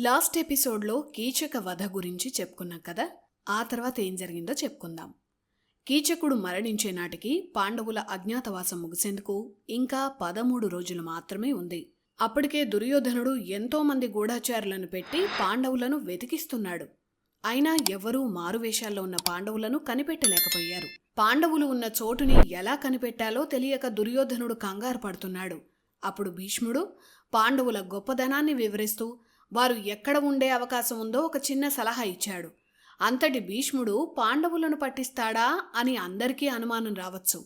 Last ఎపిసోడ్లో కీచక వధ గురించి చెప్పుకున్నాం కదా? ఆ తర్వాత ఏం జరిగిందో చెప్పుకుందాం. కీచకుడు మరణించే నాటికి పాండవుల అజ్ఞాతవాసం ముగిసేందుకు ఇంకా పదమూడు రోజులు మాత్రమే ఉంది. అప్పటికే దుర్యోధనుడు ఎంతోమంది గూఢాచారులను పెట్టి పాండవులను వెతికిస్తున్నాడు. అయినా ఎవరూ మారువేషాల్లో ఉన్న పాండవులను కనిపెట్టలేకపోయారు. పాండవులు ఉన్న చోటుని ఎలా కనిపెట్టాలో తెలియక దుర్యోధనుడు కంగారు పడుతున్నాడు. అప్పుడు భీష్ముడు పాండవుల గొప్పదనాన్ని వివరిస్తూ వారు ఎక్కడ ఉండే అవకాశం ఉందో ఒక చిన్న సలహా ఇచ్చాడు. అంతటి భీష్ముడు పాండవులను పట్టిస్తాడా అని అందరికీ అనుమానం రావచ్చు.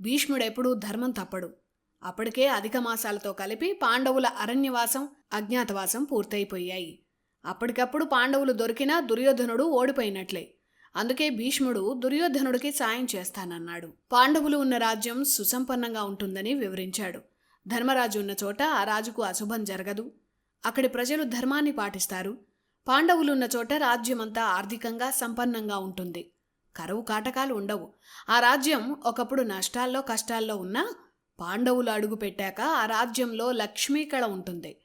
భీష్ముడెప్పుడూ ధర్మం తప్పడు. అప్పటికే అధిక మాసాలతో కలిపి పాండవుల అరణ్యవాసం అజ్ఞాతవాసం పూర్తయిపోయాయి. అప్పటికప్పుడు పాండవులు దొరికినా దుర్యోధనుడు ఓడిపోయినట్లే. అందుకే భీష్ముడు దుర్యోధనుడికి సాయం చేస్తానన్నాడు. పాండవులు ఉన్న రాజ్యం సుసంపన్నంగా ఉంటుందని వివరించాడు. ధర్మరాజు ఉన్న చోట ఆ రాజుకు అశుభం జరగదు. అక్కడి ప్రజలు ధర్మాన్ని పాటిస్తారు. పాండవులున్న చోట రాజ్యమంతా ఆర్థికంగా సంపన్నంగా ఉంటుంది. కరువు కాటకాలు ఉండవు. ఆ రాజ్యం ఒకప్పుడు నష్టాల్లో కష్టాల్లో ఉన్నా పాండవులు అడుగు పెట్టాక ఆ రాజ్యంలో లక్ష్మీకళ ఉంటుంది.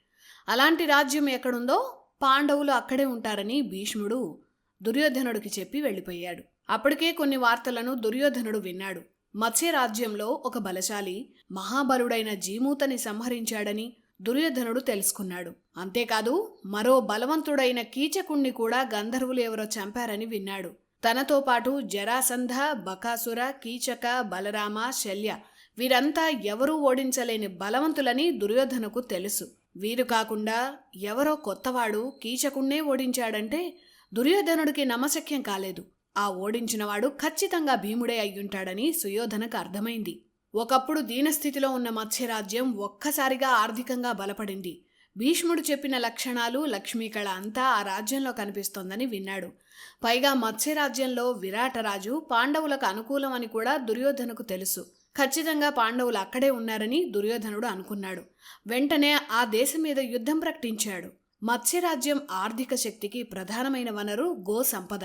అలాంటి రాజ్యం ఎక్కడుందో పాండవులు అక్కడే ఉంటారని భీష్ముడు దుర్యోధనుడికి చెప్పి వెళ్ళిపోయాడు. అప్పటికే కొన్ని వార్తలను దుర్యోధనుడు విన్నాడు. మత్స్య రాజ్యంలో ఒక బలశాలి మహాబలుడైన జీమూతని సంహరించాడని దుర్యోధనుడు తెలుసుకున్నాడు. అంతేకాదు మరో బలవంతుడైన కీచకుణ్ణి కూడా గంధర్వులు ఎవరో చంపారని విన్నాడు. తనతో పాటు జరాసంధ బకాసుర కీచక బలరామ శల్య వీరంతా ఎవరూ ఓడించలేని బలవంతులని దుర్యోధనకు తెలుసు. వీరు కాకుండా ఎవరో కొత్తవాడు కీచకుణ్ణే ఓడించాడంటే దుర్యోధనుడికి నమశక్యం కాలేదు. ఆ ఓడించినవాడు ఖచ్చితంగా భీముడే అయ్యుంటాడని సుయోధనకు అర్థమైంది. ఒకప్పుడు దీనస్థితిలో ఉన్న మత్స్యరాజ్యం ఒక్కసారిగా ఆర్థికంగా బలపడింది. భీష్ముడు చెప్పిన లక్షణాలు లక్ష్మీకళ అంతా ఆ రాజ్యంలో కనిపిస్తోందని విన్నాడు. పైగా మత్స్యరాజ్యంలో విరాటరాజు పాండవులకు అనుకూలమని కూడా దుర్యోధనకు తెలుసు. ఖచ్చితంగా పాండవులు అక్కడే ఉన్నారని దుర్యోధనుడు అనుకున్నాడు. వెంటనే ఆ దేశం మీద యుద్ధం ప్రకటించాడు. మత్స్యరాజ్యం ఆర్థిక శక్తికి ప్రధానమైన వనరు గో సంపద.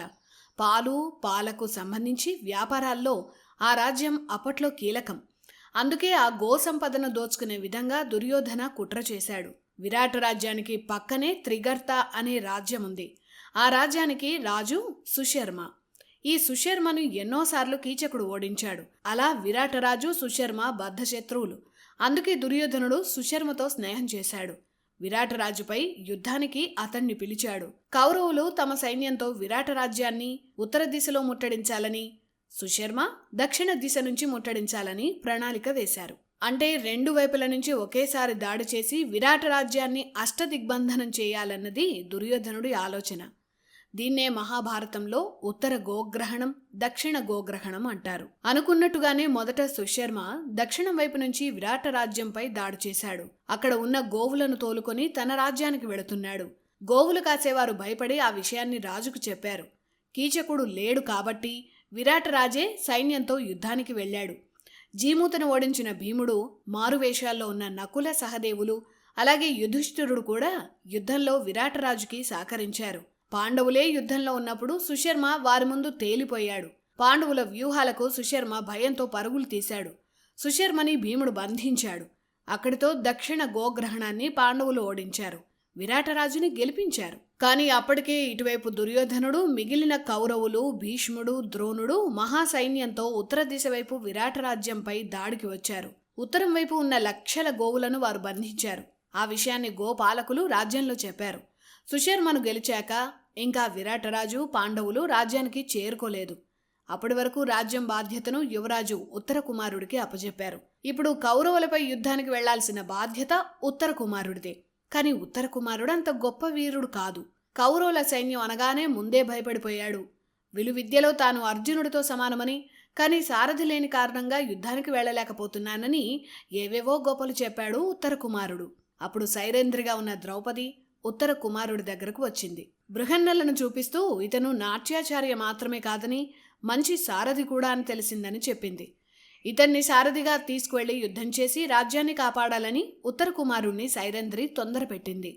పాలు పాలకు సంబంధించి వ్యాపారాల్లో ఆ రాజ్యం అప్పట్లో కీలకం. అందుకే ఆ గో సంపదను దోచుకునే విధంగా దుర్యోధన కుట్ర చేశాడు. విరాట రాజ్యానికి పక్కనే త్రిగర్త అనే రాజ్యం ఉంది. ఆ రాజ్యానికి రాజు సుశర్మ. ఈ సుశర్మను ఎన్నోసార్లు కీచకుడు ఓడించాడు. అలా విరాటరాజు సుశర్మ బద్ధశత్రువులు అందుకే దుర్యోధనుడు సుశర్మతో స్నేహం చేశాడు. విరాటరాజుపై యుద్ధానికి అతన్ని పిలిచాడు. కౌరవులు తమ సైన్యంతో విరాట రాజ్యాన్ని ఉత్తర దిశలో ముట్టడించాలని సుశర్మ దక్షిణ దిశ నుంచి ముట్టడించాలని ప్రణాళిక వేశారు. అంటే రెండు వైపుల నుంచి ఒకేసారి దాడి చేసి విరాట రాజ్యాన్ని అష్టదిగ్బంధనం చేయాలన్నది దుర్యోధనుడి ఆలోచన. దీన్నే మహాభారతంలో ఉత్తర గోగ్రహణం దక్షిణ గోగ్రహణం అంటారు. అనుకున్నట్టుగానే మొదట సుశర్మ దక్షిణం వైపు నుంచి విరాట రాజ్యంపై దాడి చేశాడు. అక్కడ ఉన్న గోవులను తోలుకొని తన రాజ్యానికి వెళుతున్నాడు. గోవులు కాసేవారు భయపడి ఆ విషయాన్ని రాజుకు చెప్పారు. కీచకుడు లేడు కాబట్టి విరాటరాజే సైన్యంతో యుద్ధానికి వెళ్ళాడు. జీమూతను ఓడించిన భీముడు మారువేషాల్లో ఉన్న నకుల సహదేవులు అలాగే యుధిష్ఠిరుడు కూడా యుద్ధంలో విరాటరాజుకి సహకరించారు. పాండవులే యుద్ధంలో ఉన్నప్పుడు సుశర్మ వారి ముందు తేలిపోయాడు. పాండవుల వ్యూహాలకు సుశర్మ భయంతో పరుగులు తీశాడు. సుశర్మని భీముడు బంధించాడు. అక్కడితో దక్షిణ గోగ్రహణాన్ని పాండవులు ఓడించారు. విరాటరాజుని గెలిపించారు. కానీ అప్పటికే ఇటువైపు దుర్యోధనుడు మిగిలిన కౌరవులు భీష్ముడు ద్రోణుడు మహాసైన్యంతో ఉత్తర దిశ వైపు విరాటరాజ్యంపై దాడికి వచ్చారు. ఉత్తరం వైపు ఉన్న లక్షల గోవులను వారు బంధించారు. ఆ విషయాన్ని గోపాలకులు రాజ్యంలో చెప్పారు. సుశర్మను గెలిచాక ఇంకా విరాటరాజు పాండవులు రాజ్యానికి చేరుకోలేదు. అప్పటి వరకు రాజ్యం బాధ్యతను యువరాజు ఉత్తర కుమారుడికి అప్పజెప్పారు. ఇప్పుడు కౌరవులపై యుద్ధానికి వెళ్ళాల్సిన బాధ్యత ఉత్తర కుమారుడిదే. కాని ఉత్తర కుమారుడు అంత గొప్ప వీరుడు కాదు. కౌరవుల సైన్యం అనగానే ముందే భయపడిపోయాడు. విలువిద్యలో తాను అర్జునుడితో సమానమని కానీ సారథి లేని కారణంగా యుద్ధానికి వెళ్ళలేకపోతున్నానని ఏవేవో గొప్పలు చెప్పాడు ఉత్తర కుమారుడు. అప్పుడు సైరేంద్రిగా ఉన్న ద్రౌపది ఉత్తర కుమారుడి దగ్గరకు వచ్చింది. బృహన్నలను చూపిస్తూ ఇతను నాట్యాచార్య మాత్రమే కాదని మంచి సారథి కూడా అని తెలిసిందని చెప్పింది. ఇతన్ని సారథిగా తీసుకువెళ్ళి యుద్ధం చేసి రాజ్యాన్ని కాపాడాలని ఉత్తర కుమారుణ్ణి సైరంధ్రి తొందరపెట్టింది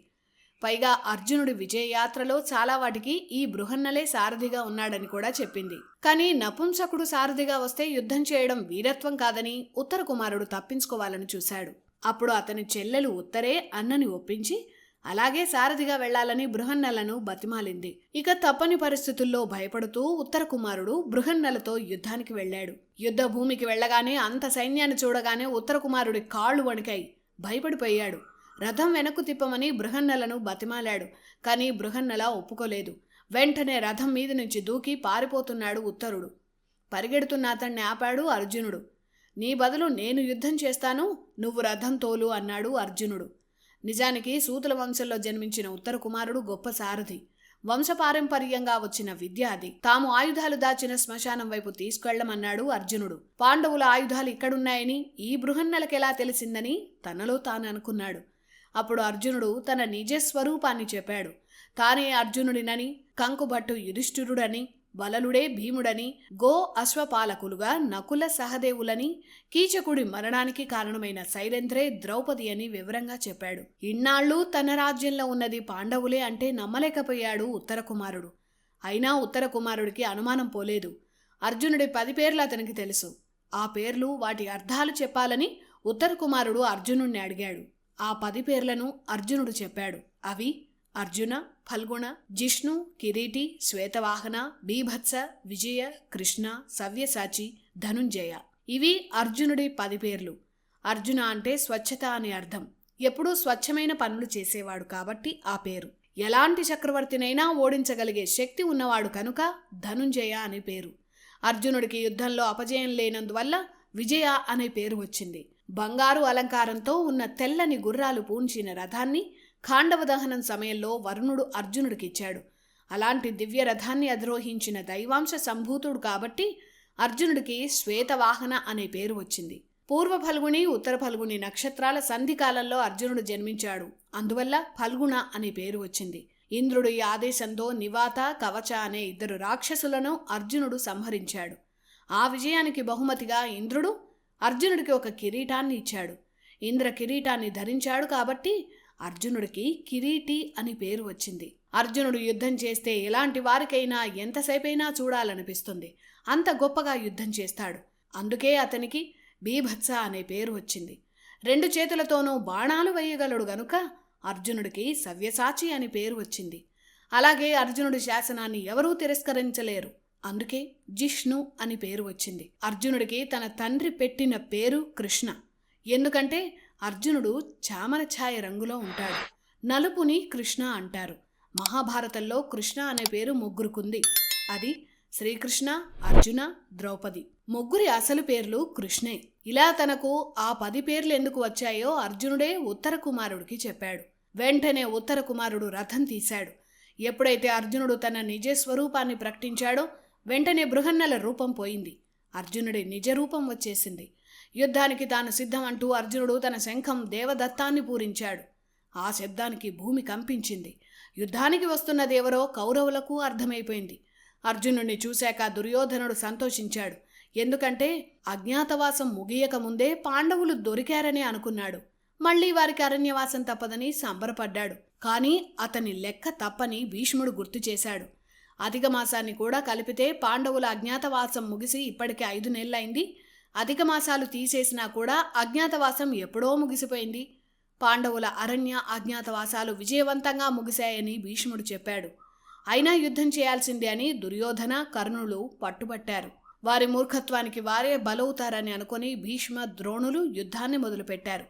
పైగా అర్జునుడి విజయయాత్రలో చాలా వాటికి ఈ బృహన్నలే సారథిగా ఉన్నాడని కూడా చెప్పింది. కానీ నపుంసకుడు సారథిగా వస్తే యుద్ధం చేయడం వీరత్వం కాదని ఉత్తర కుమారుడు తప్పించుకోవాలని చూశాడు. అప్పుడు అతని చెల్లెలు ఉత్తరే అన్నని ఒప్పించి అలాగే సారథిగా వెళ్ళాలని బృహన్నలను బతిమాలింది. ఇక తప్పని పరిస్థితుల్లో భయపడుతూ ఉత్తర కుమారుడు బృహన్నలతో యుద్ధానికి వెళ్ళాడు. యుద్ధ భూమికి వెళ్ళగానే అంత సైన్యాన్ని చూడగానే ఉత్తర కుమారుడి కాళ్ళు వణికాయి. భయపడిపోయాడు. రథం వెనక్కు తిప్పమని బృహన్నలను బతిమాలాడు. కానీ బృహన్నల ఒప్పుకోలేదు. వెంటనే రథం మీద నుంచి దూకి పారిపోతున్నాడు ఉత్తరుడు. పరిగెడుతున్న అతన్ని ఆపాడు అర్జునుడు. నీ బదులు నేను యుద్ధం చేస్తాను నువ్వు రథం తోలు అన్నాడు అర్జునుడు. నిజానికి సూతుల వంశంలో జన్మించిన ఉత్తర కుమారుడు గొప్ప సారథి. వంశపారంపర్యంగా వచ్చిన విద్య అది తాము ఆయుధాలు దాచిన శ్మశానం వైపు తీసుకెళ్ళమన్నాడు అర్జునుడు. పాండవుల ఆయుధాలు ఇక్కడున్నాయని ఈ బృహన్నలకెలా తెలిసిందని తనలో తాను అనుకున్నాడు. అప్పుడు అర్జునుడు తన నిజ స్వరూపాన్ని చెప్పాడు. తానే అర్జునుడినని కంకుభట్టు యుధిష్ఠిరుడని బలలుడే భీముడని గో అశ్వపాలకులుగా నకుల సహదేవులని కీచకుడి మరణానికి కారణమైన శైలేంద్రే ద్రౌపది అని వివరంగా చెప్పాడు. ఇన్నాళ్ళు తన రాజ్యంలో ఉన్నది పాండవులే అంటే నమ్మలేకపోయాడు ఉత్తరకుమారుడు. అయినా ఉత్తర కుమారుడికి అనుమానం పోలేదు. అర్జునుడి పది పేర్లు అతనికి తెలుసు. ఆ పేర్లు వాటి అర్థాలు చెప్పాలని ఉత్తర కుమారుడు అడిగాడు. ఆ పది పేర్లను అర్జునుడు చెప్పాడు. అవి అర్జున ఫల్గుణ జిష్ణు కిరీటి శ్వేతవాహన బీభత్స విజయ కృష్ణ సవ్యసాచి ధనుంజయ. ఇవి అర్జునుడి పది పేర్లు. అర్జున అంటే స్వచ్ఛత అని అర్థం. ఎప్పుడూ స్వచ్ఛమైన పనులు చేసేవాడు కాబట్టి ఆ పేరు. ఎలాంటి చక్రవర్తినైనా ఓడించగలిగే శక్తి ఉన్నవాడు కనుక ధనుంజయ అనే పేరు. అర్జునుడికి యుద్ధంలో అపజయం లేనందువల్ల విజయ అనే పేరు వచ్చింది. బంగారు అలంకారంతో ఉన్న తెల్లని గుర్రాలు పూంచిన రథాన్ని ఖాండవ దహనం సమయంలో వరుణుడు అర్జునుడికిచ్చాడు అలాంటి దివ్య రథాన్ని అధిరోహించిన దైవాంశ సంభూతుడు కాబట్టి అర్జునుడికి శ్వేతవాహన అనే పేరు వచ్చింది. పూర్వ ఫల్గుని ఉత్తర ఫల్గుని నక్షత్రాల సంధి కాలంలో అర్జునుడు జన్మించాడు. అందువల్ల ఫల్గుణ అనే పేరు వచ్చింది. ఇంద్రుడు ఈ ఆదేశంతో నివాత కవచ అనే ఇద్దరు రాక్షసులను అర్జునుడు సంహరించాడు. ఆ విజయానికి బహుమతిగా ఇంద్రుడు అర్జునుడికి ఒక కిరీటాన్ని ఇచ్చాడు. ఇంద్ర కిరీటాన్ని ధరించాడు కాబట్టి అర్జునుడికి కిరీటి అని పేరు వచ్చింది. అర్జునుడు యుద్ధం చేస్తే ఎలాంటి వారికైనా ఎంతసేపైనా చూడాలనిపిస్తుంది. అంత గొప్పగా యుద్ధం చేస్తాడు. అందుకే అతనికి బీభత్స అనే పేరు వచ్చింది. రెండు చేతులతోనూ బాణాలు వేయగలడు గనుక అర్జునుడికి సవ్యసాచి అని పేరు వచ్చింది. అలాగే అర్జునుడి శాసనాన్ని ఎవరూ తిరస్కరించలేరు. అందుకే జిష్ణు అని పేరు వచ్చింది. అర్జునుడికి తన తండ్రి పెట్టిన పేరు కృష్ణ. ఎందుకంటే అర్జునుడు చామన ఛాయ రంగులో ఉంటాడు. నలుపుని కృష్ణ అంటారు. మహాభారతంలో కృష్ణ అనే పేరు ముగ్గురుకుంది. అది శ్రీకృష్ణ అర్జున ద్రౌపది. ముగ్గురి అసలు పేర్లు కృష్ణే. ఇలా తనకు ఆ పది పేర్లు ఎందుకు వచ్చాయో అర్జునుడే ఉత్తర కుమారుడికి చెప్పాడు. వెంటనే ఉత్తర కుమారుడు రథం తీశాడు. ఎప్పుడైతే అర్జునుడు తన నిజ స్వరూపాన్ని ప్రకటించాడో వెంటనే బృహన్నల రూపం పోయింది. అర్జునుడి నిజ రూపం వచ్చేసింది. యుద్ధానికి తాను సిద్ధం అంటూ అర్జునుడు తన శంఖం దేవదత్తాన్ని పూరించాడు. ఆ శబ్దానికి భూమి కంపించింది. యుద్ధానికి వస్తున్నదెవరో కౌరవులకు అర్థమైపోయింది. అర్జునుడిని చూశాక దుర్యోధనుడు సంతోషించాడు. ఎందుకంటే అజ్ఞాతవాసం ముగియక ముందే పాండవులు దొరికారని అనుకున్నాడు. మళ్ళీ వారికి అరణ్యవాసం తప్పదని సంబరపడ్డాడు. కానీ అతని లెక్క తప్పని భీష్ముడు గుర్తు చేశాడు. అధిక మాసాన్ని కూడా కలిపితే పాండవుల అజ్ఞాతవాసం ముగిసి ఇప్పటికే ఐదు నెలలైంది. అధిక మాసాలు తీసేసినా కూడా అజ్ఞాతవాసం ఎప్పుడో ముగిసిపోయింది. పాండవుల అరణ్య అజ్ఞాతవాసాలు విజయవంతంగా ముగిశాయని భీష్ముడు చెప్పాడు. అయినా యుద్ధం చేయాల్సిందే అని దుర్యోధన కర్ణులు పట్టుబట్టారు. వారి మూర్ఖత్వానికి వారే బలవుతారని అనుకుని భీష్మ ద్రోణులు యుద్ధాన్ని మొదలుపెట్టారు.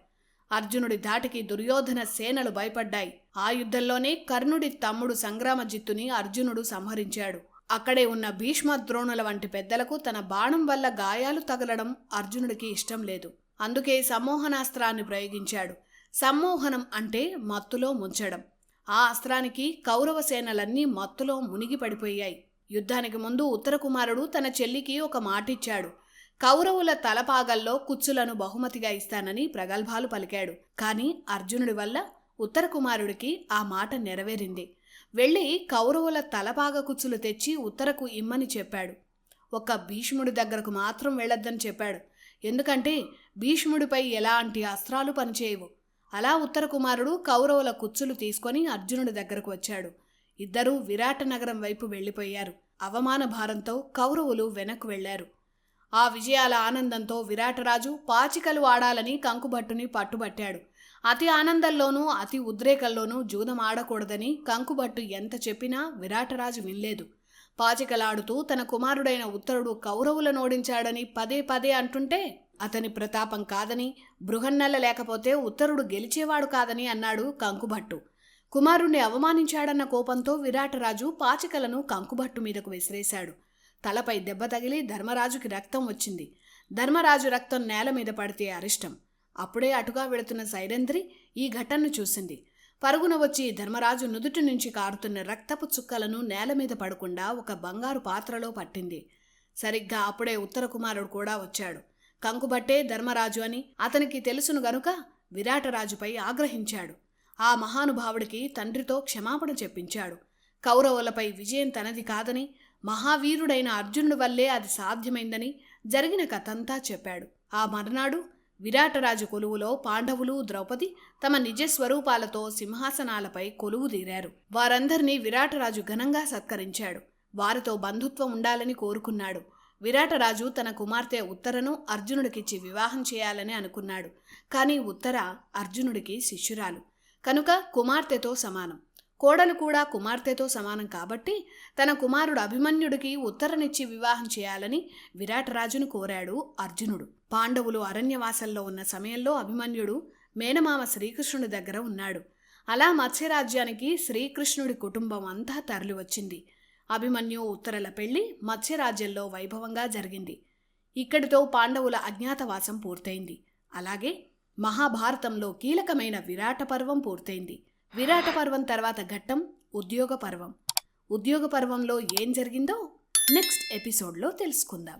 అర్జునుడి ధాటికి దుర్యోధన సేనలు భయపడ్డాయి. ఆ యుద్ధంలోనే కర్ణుడి తమ్ముడు సంగ్రామజిత్తుని అర్జునుడు సంహరించాడు. అక్కడే ఉన్న భీష్మ ద్రోణుల వంటి పెద్దలకు తన బాణం వల్ల గాయాలు తగలడం అర్జునుడికి ఇష్టం లేదు. అందుకే సమ్మోహనాస్త్రాన్ని ప్రయోగించాడు. సమ్మోహనం అంటే మత్తులో ముంచడం. ఆ అస్త్రానికి కౌరవ సేనలన్నీ మత్తులో మునిగి పడిపోయాయి. యుద్ధానికి ముందు ఉత్తర కుమారుడు తన చెల్లికి ఒక మాటిచ్చాడు. కౌరవుల తలపాగల్లో కుచ్చులను బహుమతిగా ఇస్తానని ప్రగల్భాలు పలికాడు. కానీ అర్జునుడి వల్ల ఉత్తర కుమారుడికి ఆ మాట నెరవేరింది. వెళ్ళి కౌరవుల తలపాగ కుచ్చులు తెచ్చి ఉత్తరకు ఇమ్మని చెప్పాడు. ఒక్క భీష్ముడి దగ్గరకు మాత్రం వెళ్ళొద్దని చెప్పాడు. ఎందుకంటే భీష్ముడిపై ఎలాంటి అస్త్రాలు పనిచేయవు. అలా ఉత్తర కుమారుడు కౌరవుల కుచ్చులు తీసుకొని అర్జునుడి దగ్గరకు వచ్చాడు. ఇద్దరూ విరాట నగరం వైపు వెళ్ళిపోయారు. అవమాన భారంతో కౌరవులు వెనక్కు వెళ్ళారు ఆ విజయాల ఆనందంతో విరాటరాజు పాచికలు ఆడాలని కంకుభట్టుని పట్టుబట్టాడు. అతి ఆనందంలోనూ అతి ఉద్రేకంలోనూ జూదం ఆడకూడదని కంకుబట్టు ఎంత చెప్పినా విరాటరాజు వినలేదు. పాచికలాడుతూ తన కుమారుడైన ఉత్తరుడు కౌరవులను ఓడించాడని పదే పదే అంటుంటే అతని ప్రతాపం కాదని బృహన్నెల లేకపోతే ఉత్తరుడు గెలిచేవాడు కాదని అన్నాడు కంకుభట్టు కుమారుణ్ణి అవమానించాడన్న కోపంతో విరాటరాజు పాచికలను కంకుభట్టు మీదకు విసిరేశాడు. తలపై దెబ్బ తగిలి ధర్మరాజుకి రక్తం వచ్చింది. ధర్మరాజు రక్తం నేల మీద పడితే అరిష్టం. అప్పుడే అటుగా వెళుతున్న సైరంధ్రి ఈ ఘటనను చూసింది. పరుగున వచ్చి ధర్మరాజు నుదుటి నుంచి కారుతున్న రక్తపు చుక్కలను నేల మీద పడకుండా ఒక బంగారు పాత్రలో పట్టింది. సరిగ్గా అప్పుడే ఉత్తర కుమారుడు కూడా వచ్చాడు. కంకుబట్టే ధర్మరాజు అని అతనికి తెలుసును గనుక విరాటరాజుపై ఆగ్రహించాడు. ఆ మహానుభావుడికి తండ్రితో క్షమాపణ చెప్పించాడు. కౌరవులపై విజయం తనది కాదని మహావీరుడైన అర్జునుడి వల్లే అది సాధ్యమైందని జరిగిన కథంతా చెప్పాడు. ఆ మర్నాడు విరాటరాజు కొలువులో పాండవులు ద్రౌపది తమ నిజ స్వరూపాలతో సింహాసనాలపై కొలువు తీరారు. వారందరినీ విరాటరాజు ఘనంగా సత్కరించాడు. వారితో బంధుత్వం ఉండాలని కోరుకున్నాడు. విరాటరాజు తన కుమార్తె ఉత్తరను అర్జునుడికిచ్చి వివాహం చేయాలని అనుకున్నాడు. కానీ ఉత్తర అర్జునుడికి శిష్యురాలు. కనుక కుమార్తెతో సమానం. కోడలు కూడా కుమార్తెతో సమానం కాబట్టి తన కుమారుడు అభిమన్యుడికి ఉత్తరనిచ్చి వివాహం చేయాలని విరాటరాజును కోరాడు అర్జునుడు. పాండవులు అరణ్యవాసంలో ఉన్న సమయంలో అభిమన్యుడు మేనమామ శ్రీకృష్ణుడి దగ్గర ఉన్నాడు. అలా మత్స్యరాజ్యానికి శ్రీకృష్ణుడి కుటుంబం అంతా తరలివచ్చింది అభిమన్యు ఉత్తరల పెళ్ళి మత్స్యరాజ్యంలో వైభవంగా జరిగింది. ఇక్కడితో పాండవుల అజ్ఞాతవాసం పూర్తయింది. అలాగే మహాభారతంలో కీలకమైన విరాట పర్వం పూర్తయింది. విరాట పర్వం తర్వాత ఘట్టం ఉద్యోగ పర్వం ఉద్యోగ పర్వంలో ఏం జరిగిందో నెక్స్ట్ ఎపిసోడ్లో తెలుసుకుందాం.